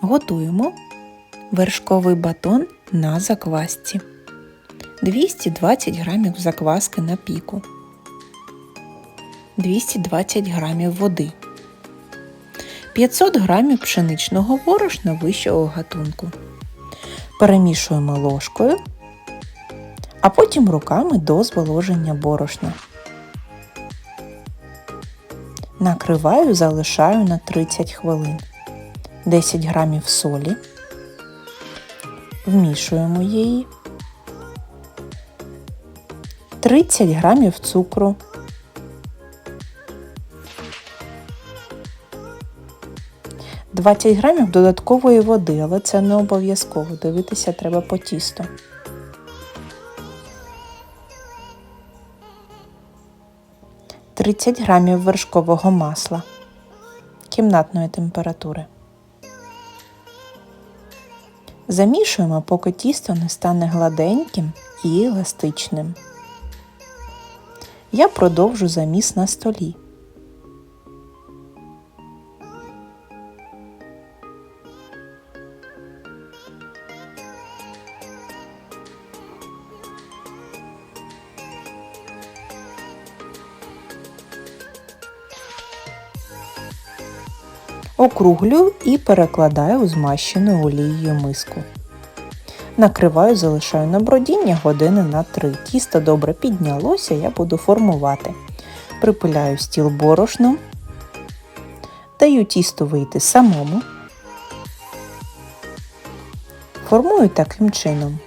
Готуємо вершковий батон на заквасці. 220 г закваски на піку. 220 г води. 500 г пшеничного борошна вищого гатунку. Перемішуємо ложкою, а потім руками до зволоження борошна. Накриваю, залишаю на 30 хвилин. 10 грамів солі. Вмішуємо її. 30 грамів цукру. Двадцять грамів додаткової води, але це не обов'язково. Дивитися треба по тісту. Тридцять грамів вершкового масла кімнатної температури. Замішуємо, поки тісто не стане гладеньким і еластичним. Я продовжу заміс на столі. Округлюю і перекладаю у змащену олією миску. Накриваю, залишаю на бродіння години на 3. Тісто добре піднялося, я буду формувати. Припиляю стіл борошном, даю тісту вийти самому. Формую таким чином.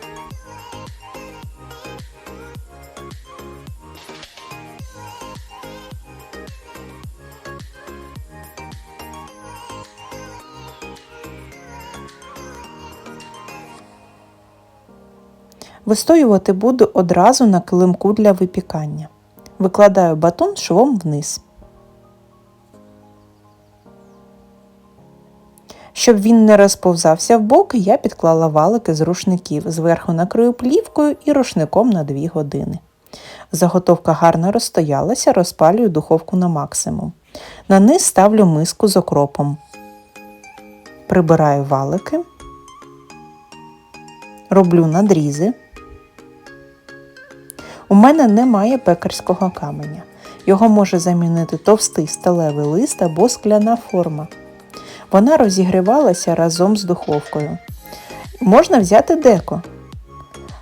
Вистоювати буду одразу на килимку для випікання. Викладаю батон швом вниз. Щоб він не розповзався в боки, я підклала валики з рушників, зверху накрию плівкою і рушником на 2 години. Заготовка гарно розстоялася, розпалюю духовку на максимум. На низ ставлю миску з окропом. Прибираю валики, роблю надрізи. У мене немає пекарського каменя. Його може замінити товстий сталевий лист або скляна форма. Вона розігрівалася разом з духовкою. Можна взяти деко.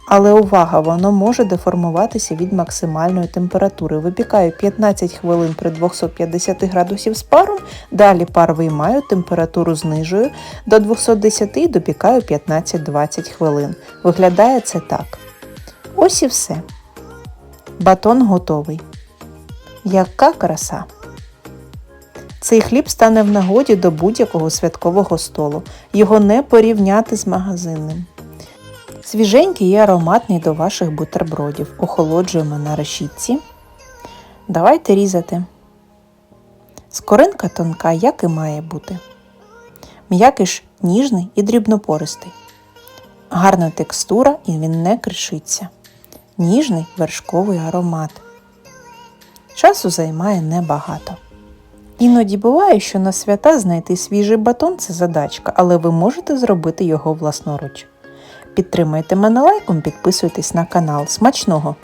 Але увага, воно може деформуватися від максимальної температури. Випікаю 15 хвилин при 250 градусів з паром, далі пар виймаю, температуру знижую до 210 і допікаю 15-20 хвилин. Виглядає це так. Ось і все. Батон готовий. Яка краса! Цей хліб стане в нагоді до будь-якого святкового столу. Його не порівняти з магазинним. Свіженький і ароматний до ваших бутербродів. Охолоджуємо на решітці. Давайте різати. Скоринка тонка, як і має бути. М'якиш ніжний і дрібнопористий. Гарна текстура і він не кришиться. Ніжний вершковий аромат. Часу займає небагато. Іноді буває, що на свята знайти свіжий батон це задачка, але ви можете зробити його власноруч. Підтримайте мене лайком, підписуйтесь на канал. Смачного!